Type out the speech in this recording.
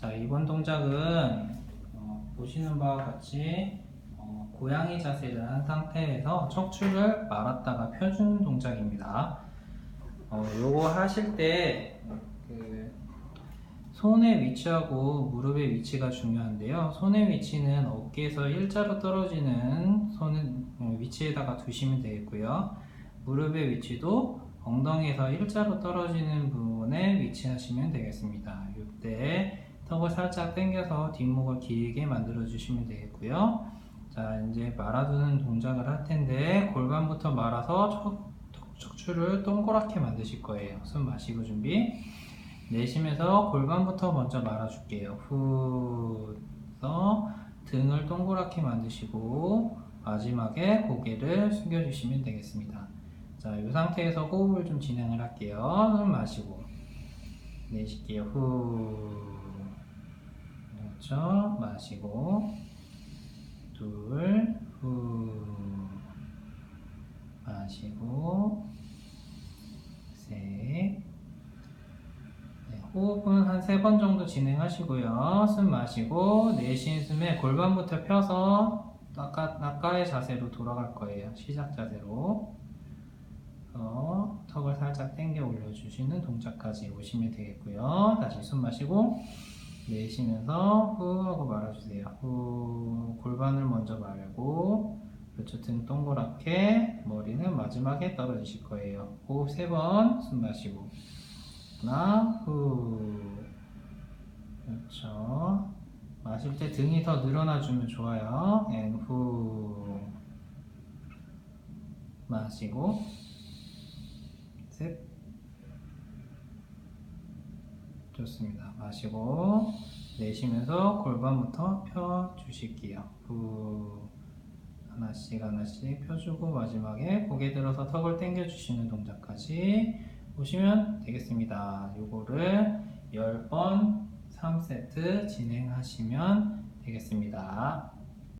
자, 이번 동작은 어, 보시는 바와 같이 어, 고양이 자세를 한 상태에서 척추를 말았다가 펴주는 동작입니다. 어, 요거 하실 때 그, 손의 위치하고 무릎의 위치가 중요한데요. 손의 위치는 어깨에서 일자로 떨어지는 손은 어, 위치에다가 두시면 되겠고요. 무릎의 위치도 엉덩이에서 일자로 떨어지는 부분에 위치하시면 되겠습니다. 이때 턱을 살짝 당겨서 뒷목을 길게 만들어 주시면 되겠고요. 자, 이제 말아두는 동작을 할 텐데 골반부터 말아서 척, 척- 척추를 동그랗게 만드실 거예요. 숨 마시고 준비. 내쉬면서 골반부터 먼저 말아줄게요. 후, 서 등을 동그랗게 만드시고 마지막에 고개를 숙여주시면 되겠습니다. 자, 이 상태에서 호흡을 좀 진행을 할게요. 숨 마시고 내쉴게요. 후, 그렇죠. 마시고 둘, 후, 마시고 셋. 네, 호흡은 한 세 번 정도 진행하시고요. 숨 마시고 내쉬는 숨에 골반부터 펴서 낙가, 낙가의 자세로 돌아갈 거예요. 시작 자세로. 어, 턱을 살짝 당겨 올려주시는 동작까지 오시면 되겠고요. 다시 숨 마시고 내쉬면서 후 하고 말아주세요. 후 골반을 먼저 말고 그렇죠. 등 동그랗게 머리는 마지막에 떨어지실 거예요. 호흡 세 번 숨 마시고 하나 후 그렇죠. 마실 때 등이 더 늘어나 주면 좋아요. 앤 후 마시고 셋 좋습니다. 마시고 내쉬면서 골반부터 펴 주실게요. 후 하나씩 하나씩 펴주고 마지막에 고개 들어서 턱을 당겨 주시는 동작까지 보시면 되겠습니다. 요거를 10번 3세트 진행하시면 되겠습니다.